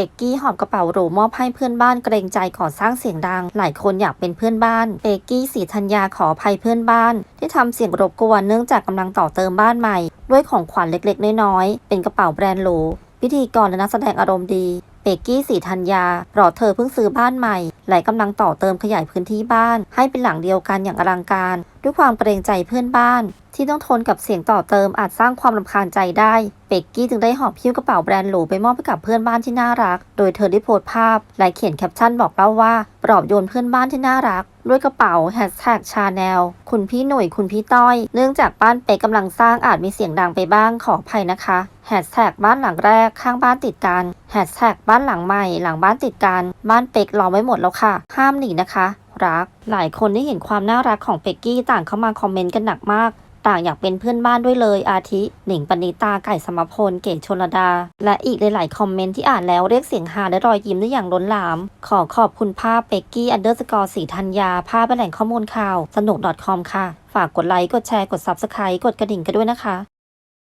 เป็กกี้หอบกระเป๋าหรูมอบให้เพื่อนบ้านเกรงใจก่อสร้างเสียงดัง หลายคนอยากเป็นเพื่อนบ้าน เป็กกี้สีธัญญาขออภัยเพื่อนบ้าน ที่ทำเสียงรบกวนเนื่องจากกำลังต่อเติมบ้านใหม่ ด้วยของขวัญเล็กๆ น้อยๆ เป็นกระเป๋าแบรนด์หรูพิธีกรและนักแสดงอารมณ์ดีเปกกี้สีธัญญาเพราะเธอเพิ่งซื้อบ้านใหม่ และกำลังต่อเติมขยายพื้นที่บ้าน ให้เป็นหลังเดียวกันอย่างอลังการ ด้วยความเกรงใจเพื่อนบ้าน ที่ต้องทนกับเสียงต่อเติมอาจสร้างความรำคาญใจได้เปกกี้จึงได้หอบพิ้วกระเป๋าแบรนด์หรูไปมอบให้กับเพื่อนบ้านที่น่ารัก โดยเธอได้โพสต์ภาพ และเขียนแคปชั่นบอกเล่าว่า ปลอบโยนเพื่อนบ้านที่น่ารัก ด้วยกระเป๋าแฮชแท็กชาแนลคุณพี่หนุ่ยคุณพี่ต้อย เนื่องจากบ้านเป๊กกำลังสร้างอาจมีเสียงดังไปบ้างขออภัยนะคะแฮชแท็กบ้านหลังแรกข้างบ้านติดกันแฮชแท็กบ้านหลังใหม่หลังบ้านติดกันบ้านเป๊กรอไว้หมดแล้วค่ะ ห้ามหนีนะคะ รัก หลายคนได้เห็นความน่ารักของเป็กกี้ต่างเข้ามาคอมเมนต์กันหนักมาก ต่างอยากเป็นเพื่อนบ้านด้วยเลยอาทิ หนิงปณิตาไก่สมพลเก๋ชนรดา และอีกหลาย ๆ คอมเมนต์ที่อ่านแล้วเรียกเสียงฮาและรอยยิ้มได้อย่างล้นหลาม ขอขอบคุณภาพเป็กกี้อันเดอร์สกอร์สีธัญญาภาพแหล่งข้อมูลข่าว สนุก .com ค่ะ ฝากกดไลค์กดแชร์กด Subscribe กดกระดิ่งกันด้วยนะคะ